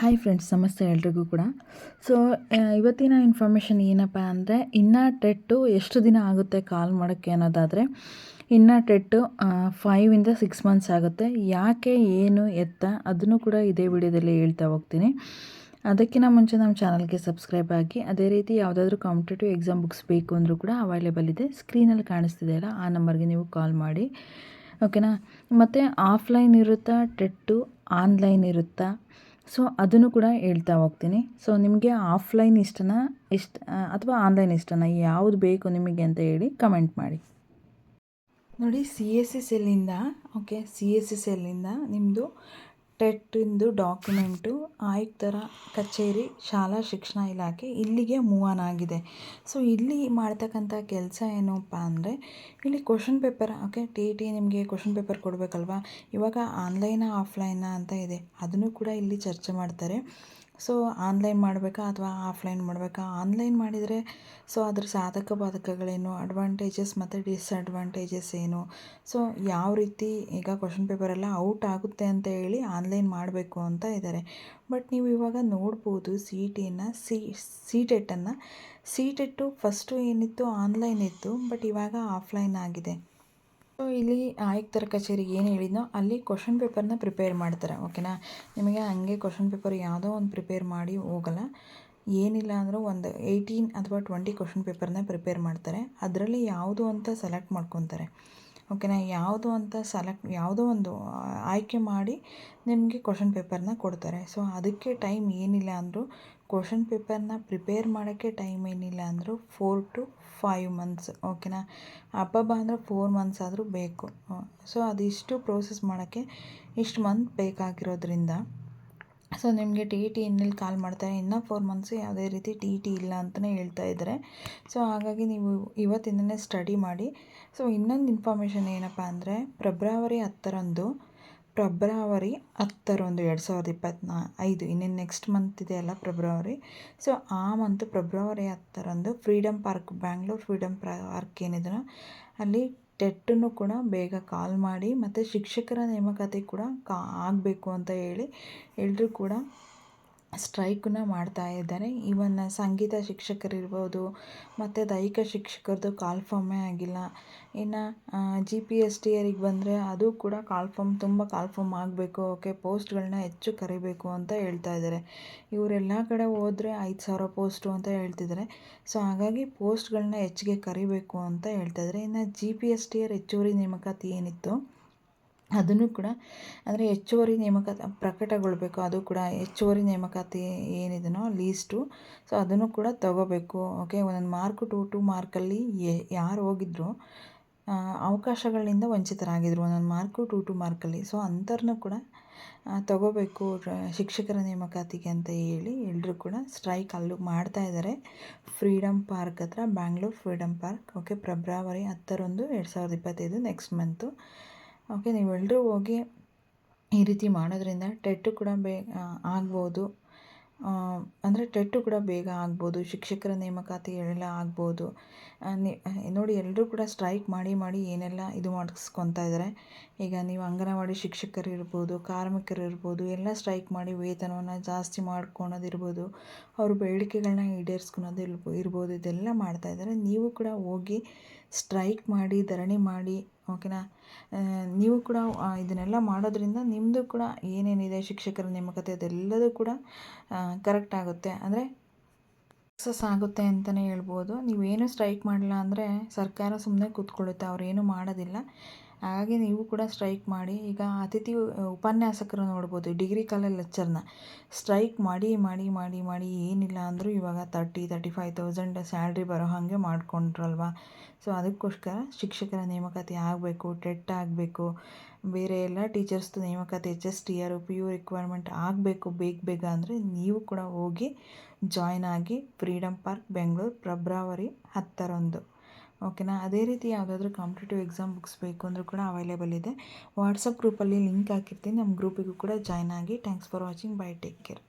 Hi friends ನಮಸ್ತೆ ಎಲ್ರಿಗೂ ಕೂಡ. ಸೊ ಇವತ್ತಿನ ಇನ್ಫಾರ್ಮೇಷನ್ ಏನಪ್ಪ ಅಂದರೆ, ಇನ್ನು ಟೆಟ್ಟು ಎಷ್ಟು ದಿನ ಆಗುತ್ತೆ ಕಾಲ್ ಮಾಡೋಕ್ಕೆ ಅನ್ನೋದಾದರೆ, ಇನ್ನು ಟೆಟ್ಟು ಫೈವಿಂದ ಸಿಕ್ಸ್ ಮಂತ್ಸ್ ಆಗುತ್ತೆ. ಯಾಕೆ, ಏನು, ಎತ್ತ, ಅದನ್ನು ಕೂಡ ಇದೇ ವಿಡಿಯೋದಲ್ಲಿ ಹೇಳ್ತಾ ಹೋಗ್ತೀನಿ. ಅದಕ್ಕಿಂತ ಮುಂಚೆ ನಮ್ಮ ಚಾನಲ್ಗೆ ಸಬ್ಸ್ಕ್ರೈಬ್ ಆಗಿ, ಅದೇ ರೀತಿ ಯಾವುದಾದ್ರೂ ಕಾಂಪಿಟೇಟಿವ್ ಎಕ್ಸಾಮ್ ಬುಕ್ಸ್ ಬೇಕು ಅಂದರೂ ಕೂಡ ಅವೈಲೇಬಲ್ ಇದೆ. ಸ್ಕ್ರೀನಲ್ಲಿ ಕಾಣಿಸ್ತಿದೆಯಲ್ಲ ಆ ನಂಬರ್ಗೆ ನೀವು ಕಾಲ್ ಮಾಡಿ. ಓಕೆನಾ ಮತ್ತು ಆಫ್ಲೈನ್ ಇರುತ್ತಾ ಟೆಟ್ಟು ಆನ್ಲೈನ್ ಇರುತ್ತಾ? ಸೊ, ಅದನ್ನು ಕೂಡ ಹೇಳ್ತಾ ಹೋಗ್ತೀನಿ. ಸೊ, ನಿಮಗೆ ಆಫ್ಲೈನ್ ಇಷ್ಟನಾ? ಇಷ್ಟ ಅಥವಾ ಆನ್ಲೈನ್ ಇಷ್ಟನಾ? ಯಾವುದು ಬೇಕು ನಿಮಗೆ ಅಂತ ಹೇಳಿ ಕಮೆಂಟ್ ಮಾಡಿ. ನೋಡಿ, ಸಿ ಎಸ್ ಎಸ್ ಎಲ್ಲಿಂದ ಓಕೆ, ಸಿ ಎಸ್ ಎಸ್ ಎಲ್ಲಿಂದ ನಿಮ್ಮದು ಟೆಟ್ಟಿಂದು ಡಾಕ್ಯುಮೆಂಟು ಆಯುಕ್ತರ ಕಚೇರಿ, ಶಾಲಾ ಶಿಕ್ಷಣ ಇಲಾಖೆ ಇಲ್ಲಿಗೆ ಮೂವ್ ಆನ್ ಆಗಿದೆ ಸೊ, ಇಲ್ಲಿ ಮಾಡ್ತಕ್ಕಂಥ ಕೆಲಸ ಏನಪ್ಪ ಅಂದರೆ, ಇಲ್ಲಿ question paper, okay, T T ನಿಮಗೆ ಕ್ವಶನ್ ಪೇಪರ್ ಕೊಡಬೇಕಲ್ವಾ? ಇವಾಗ ಆನ್ಲೈನಾ, ಆಫ್ಲೈನಾ ಅಂತ ಇದೆ. ಅದನ್ನು ಕೂಡ ಇಲ್ಲಿ ಚರ್ಚೆ ಮಾಡ್ತಾರೆ. ಸೊ ಆನ್ಲೈನ್ ಮಾಡಬೇಕಾ ಅಥವಾ ಆಫ್ಲೈನ್ ಮಾಡಬೇಕಾ? ಆನ್ಲೈನ್ ಮಾಡಿದರೆ ಸೊ ಅದ್ರ ಸಾಧಕ ಬಾಧಕಗಳೇನು ಅಡ್ವಾಂಟೇಜಸ್ ಮತ್ತು ಡಿಸ್ಅಡ್ವಾಂಟೇಜಸ್ ಏನು? ಸೊ ಯಾವ ರೀತಿ ಈಗ ಕ್ವಶನ್ ಪೇಪರೆಲ್ಲ ಔಟ್ ಆಗುತ್ತೆ ಅಂತ ಹೇಳಿ ಆನ್ಲೈನ್ ಮಾಡಬೇಕು ಅಂತ ಇದ್ದಾರೆ ಬಟ್ ನೀವು ಇವಾಗ ನೋಡ್ಬೋದು ಸಿ ಟಿಯನ್ನು ಸಿ ಸಿ ಟೆಟ್ಟನ್ನು ಸಿ ಟೆಟ್ಟು ಫಸ್ಟು ಏನಿತ್ತು, ಆನ್ಲೈನ್ ಇತ್ತು ಬಟ್ ಇವಾಗ ಆಫ್ಲೈನ್ ಆಗಿದೆ. ಸೊ ಇಲ್ಲಿ ಆಯುಕ್ತರ ಕಚೇರಿಗೆ ಏನು ಹೇಳಿದ್ನೋ ಅಲ್ಲಿ ಕ್ವಶನ್ ಪೇಪರ್ನ ಪ್ರಿಪೇರ್ ಮಾಡ್ತಾರೆ ಓಕೆನಾ ನಿಮಗೆ ಹಂಗೆ ಕ್ವಶನ್ ಪೇಪರ್ ಯಾವುದೋ ಒಂದು ಪ್ರಿಪೇರ್ ಮಾಡಿ ಹೋಗಲ್ಲ. ಏನಿಲ್ಲ ಅಂದರೂ ಒಂದು ಏಯ್ಟೀನ್ ಅಥವಾ ಟ್ವೆಂಟಿ ಕ್ವಶನ್ ಪೇಪರ್ನ ಪ್ರಿಪೇರ್ ಮಾಡ್ತಾರೆ. ಅದರಲ್ಲಿ ಯಾವುದು ಅಂತ ಸೆಲೆಕ್ಟ್ ಮಾಡ್ಕೊತಾರೆ. ಓಕೆನಾ ಯಾವುದು ಅಂತ ಸೆಲೆಕ್ಟ್ ಯಾವುದೋ ಒಂದು ಆಯ್ಕೆ ಮಾಡಿ ನಿಮಗೆ ಕ್ವಶನ್ ಪೇಪರ್ನ ಕೊಡ್ತಾರೆ. ಸೊ ಅದಕ್ಕೆ ಟೈಮ್ ಏನಿಲ್ಲ ಅಂದರೂ ಕ್ವಶನ್ ಪೇಪರ್ನ ಪ್ರಿಪೇರ್ ಮಾಡೋಕ್ಕೆ ಟೈಮ್ ಏನಿಲ್ಲ ಅಂದರೂ ಫೋರ್ ಟು ಫೈವ್ ಮಂತ್ಸ್, ಓಕೆನಾ? ಹಬ್ಬ ಅಂದರೆ ಫೋರ್ ಮಂತ್ಸ್ ಆದರೂ ಬೇಕು. ಸೊ, ಅದಿಷ್ಟು ಪ್ರೋಸೆಸ್ ಮಾಡೋಕ್ಕೆ ಇಷ್ಟು ಮಂತ್ ಬೇಕಾಗಿರೋದ್ರಿಂದ, ಸೊ, ನಿಮಗೆ ಟಿ ಇ ಟಿ ಇನ್ನೆಲ್ಲಿ ಕಾಲ್ ಮಾಡ್ತಾರೆ. ಇನ್ನೂ ಫೋರ್ ಮಂತ್ಸ್ ಯಾವುದೇ ರೀತಿ ಟಿ ಟಿ ಇಲ್ಲ ಅಂತಲೇ ಹೇಳ್ತಾ ಇದ್ದಾರೆ. ಸೊ, ಹಾಗಾಗಿ ನೀವು ಇವತ್ತಿಂದನೇ ಸ್ಟಡಿ ಮಾಡಿ. ಸೊ, ಇನ್ನೊಂದು ಇನ್ಫಾರ್ಮೇಷನ್ ಏನಪ್ಪ ಅಂದರೆ, ಫೆಬ್ರವರಿ ಹತ್ತರಂದು ಫೆಬ್ರವರಿ ಹತ್ತರಂದು ಎರಡು ಸಾವಿರದ ಇಪ್ಪತ್ತ್ನಾ ಐದು ಇನ್ನೇನು ನೆಕ್ಸ್ಟ್ ಮಂತ್ ಇದೆಯಲ್ಲ ಫೆಬ್ರವರಿ. ಸೊ ಆ ಮಂತ್ ಫೆಬ್ರವರಿ ಹತ್ತರಂದು Freedom Park Bangalore Freedom Park ಏನಿದ್ರ ಅಲ್ಲಿ ಟೆಟ್ಟನ್ನು ಕೂಡ ಬೇಗ ಕಾಲ್ ಮಾಡಿ ಮತ್ತು ಶಿಕ್ಷಕರ ನೇಮಕಾತಿ ಕೂಡ ಕಾ, ಆಗಬೇಕು ಅಂತ ಹೇಳಿ ಎಲ್ಲರೂ ಕೂಡ ಸ್ಟ್ರೈಕನ್ನ ಮಾಡ್ತಾ ಇದ್ದಾರೆ. ಇವನ್ ಸಂಗೀತ ಶಿಕ್ಷಕರಿರ್ಬೋದು, ಮತ್ತು ದೈಹಿಕ ಶಿಕ್ಷಕರದ್ದು ಕಾಲ್ಫಾರ್ಮೇ ಆಗಿಲ್ಲ. ಇನ್ನು ಜಿ ಪಿ ಎಸ್ ಟಿ ಅವರಿಗೆ ಬಂದರೆ ಅದು ಕೂಡ ಕಾಲ್ಫಾರ್ಮ್ ತುಂಬ ಕಾಲ್ಫಾರ್ಮ್ ಆಗಬೇಕು. ಓಕೆ ಪೋಸ್ಟ್ಗಳನ್ನ ಹೆಚ್ಚು ಕರಿಬೇಕು ಅಂತ ಹೇಳ್ತಾ ಇದ್ದಾರೆ. ಇವರೆಲ್ಲ ಕಡೆ ಹೋದರೆ ಐದು ಸಾವಿರ ಪೋಸ್ಟು ಅಂತ ಹೇಳ್ತಿದ್ದಾರೆ. ಸೊ, ಹಾಗಾಗಿ ಪೋಸ್ಟ್ಗಳನ್ನ ಹೆಚ್ಚಿಗೆ ಕರಿಬೇಕು ಅಂತ ಹೇಳ್ತಾ ಇದ್ದಾರೆ. ಇನ್ನು ಜಿ ಪಿ ಎಸ್ ಟಿ ಅವ್ರ ಹೆಚ್ಚುವರಿ ನೇಮಕಾತಿ ಏನಿತ್ತು? ಅದನ್ನು ಕೂಡ ಅಂದರೆ ಹೆಚ್ಚುವರಿ ನೇಮಕಾತಿ ಪ್ರಕಟಗೊಳ್ಬೇಕು. ಅದು ಕೂಡ ಹೆಚ್ಚುವರಿ ನೇಮಕಾತಿ ಏನಿದೆಯೋ ಲೀಸ್ಟು. ಸೊ, ಅದನ್ನು ಕೂಡ ತಗೋಬೇಕು. ಓಕೆ, ಒಂದೊಂದು ಮಾರ್ಕು ಟು ಟು ಮಾರ್ಕಲ್ಲಿ ಯಾರು ಹೋಗಿದ್ರು ಅವಕಾಶಗಳಿಂದ ವಂಚಿತರಾಗಿದ್ದರು ಒಂದೊಂದು ಮಾರ್ಕು ಟು ಟು ಮಾರ್ಕಲ್ಲಿ. ಸೊ ಅಂಥವ್ರನ್ನೂ ಕೂಡ ತಗೋಬೇಕು ಶಿಕ್ಷಕರ ನೇಮಕಾತಿಗೆ ಅಂತ ಹೇಳಿ ಎಲ್ಲರೂ ಕೂಡ ಸ್ಟ್ರೈಕ್ ಅಲ್ಲೂ ಮಾಡ್ತಾ ಇದ್ದಾರೆ. ಫ್ರೀಡಮ್ ಪಾರ್ಕ್ ಹತ್ರ, Bangalore Freedom Park. Okay, February ಹತ್ತರಂದು ಎರಡು ಸಾವಿರದ ಇಪ್ಪತ್ತೈದು ನೆಕ್ಸ್ಟ್ ಮಂತು. ಓಕೆ ನೀವೆಲ್ಲರೂ ಹೋಗಿ ಈ ರೀತಿ ಮಾಡೋದ್ರಿಂದ ಟೆಟ್ಟು ಕೂಡ ಬೇಗ ಆಗ್ಬೋದು. ಅಂದರೆ ಟೆಟ್ಟು ಕೂಡ ಬೇಗ ಆಗ್ಬೋದು, ಶಿಕ್ಷಕರ ನೇಮಕಾತಿ ಎಲ್ಲ ಆಗ್ಬೋದು. ನೋಡಿ ಎಲ್ಲರೂ ಕೂಡ ಸ್ಟ್ರೈಕ್ ಮಾಡಿ ಮಾಡಿ ಏನೆಲ್ಲ ಇದು ಮಾಡಿಸ್ಕೊತಾ ಇದ್ದಾರೆ ಈಗ ನೀವು ಅಂಗನವಾಡಿ ಶಿಕ್ಷಕರು ಇರ್ಬೋದು ಕಾರ್ಮಿಕರು ಇರ್ಬೋದು ಎಲ್ಲ ಸ್ಟ್ರೈಕ್ ಮಾಡಿ ವೇತನವನ್ನು ಜಾಸ್ತಿ ಮಾಡ್ಕೊಳೋದಿರ್ಬೋದು, ಅವ್ರ ಬೇಡಿಕೆಗಳನ್ನ ಈಡೇರಿಸ್ಕೊಳೋದು ಇರ್ಬೋದು, ಇದೆಲ್ಲ ಮಾಡ್ತಾ ಇದ್ದಾರೆ ನೀವು ಕೂಡ ಹೋಗಿ ಸ್ಟ್ರೈಕ್ ಮಾಡಿ, ಧರಣಿ ಮಾಡಿ ಓಕೆನಾ? ನೀವು ಕೂಡ ಇದನ್ನೆಲ್ಲ ಮಾಡೋದ್ರಿಂದ ನಿಮ್ಮದು ಕೂಡ ಏನೇನಿದೆ ಶಿಕ್ಷಕರ ನೇಮಕತೆ ಅದೆಲ್ಲದೂ ಕೂಡ ಕರೆಕ್ಟ್ ಆಗುತ್ತೆ. ಅಂದರೆ ಸಕ್ಸಸ್ ಆಗುತ್ತೆ ಅಂತಲೇ ಹೇಳ್ಬೋದು. ನೀವೇನು ಸ್ಟ್ರೈಕ್ ಮಾಡಲ್ಲ ಅಂದರೆ ಸರ್ಕಾರ ಸುಮ್ಮನೆ ಕೂತ್ಕೊಳ್ಳುತ್ತೆ, ಅವರೇನು ಮಾಡೋದಿಲ್ಲ. ಹಾಗಾಗಿ ನೀವು ಕೂಡ ಸ್ಟ್ರೈಕ್ ಮಾಡಿ, ಈಗ ಅತಿಥಿ ಉಪನ್ಯಾಸಕರು ನೋಡ್ಬೋದು ಡಿಗ್ರಿ ಕಾಲೇಜ್ ಲೆಕ್ಚರ್ನ ಸ್ಟ್ರೈಕ್ ಮಾಡಿ ಮಾಡಿ ಮಾಡಿ ಮಾಡಿ ಏನಿಲ್ಲ ಅಂದರೂ ಇವಾಗ thirty thirty five thousand salary ಬರೋ ಹಾಗೆ ಮಾಡ್ಕೊಂಡ್ರಲ್ವಾ? ಸೊ ಅದಕ್ಕೋಸ್ಕರ ಶಿಕ್ಷಕರ ನೇಮಕಾತಿ ಆಗಬೇಕು ಟೆಟ್ ಆಗಬೇಕು, ಬೇರೆ ಎಲ್ಲ ಟೀಚರ್ಸ್ದು ನೇಮಕಾತಿ H S T R P U requirement ಆಗಬೇಕು ಬೇಗ ಬೇಗ ಅಂದರೆ ನೀವು ಕೂಡ ಹೋಗಿ ಜಾಯ್ನ್ ಆಗಿ ಫ್ರೀಡಮ್ ಪಾರ್ಕ್ ಬೆಂಗಳೂರು ಫೆಬ್ರವರಿ ಹತ್ತರಂದು. ಓಕೆನಾ? ಅದೇ ರೀತಿ ಯಾವುದಾದ್ರೂ ಕಾಂಪಿಟೇಟಿವ್ ಎಕ್ಸಾಮ್ ಬುಕ್ಸ್ ಬೇಕು ಅಂದರೂ ಕೂಡ ಅವೈಲೇಬಲ್ ಇದೆ. ವಾಟ್ಸಪ್ ಗ್ರೂಪಲ್ಲಿ ಲಿಂಕ್ ಹಾಕಿರ್ತೀನಿ. ನಮ್ಮ ಗ್ರೂಪಿಗೂ ಕೂಡ ಜಾಯ್ನ್ ಆಗಿ. Thanks for watching bye take care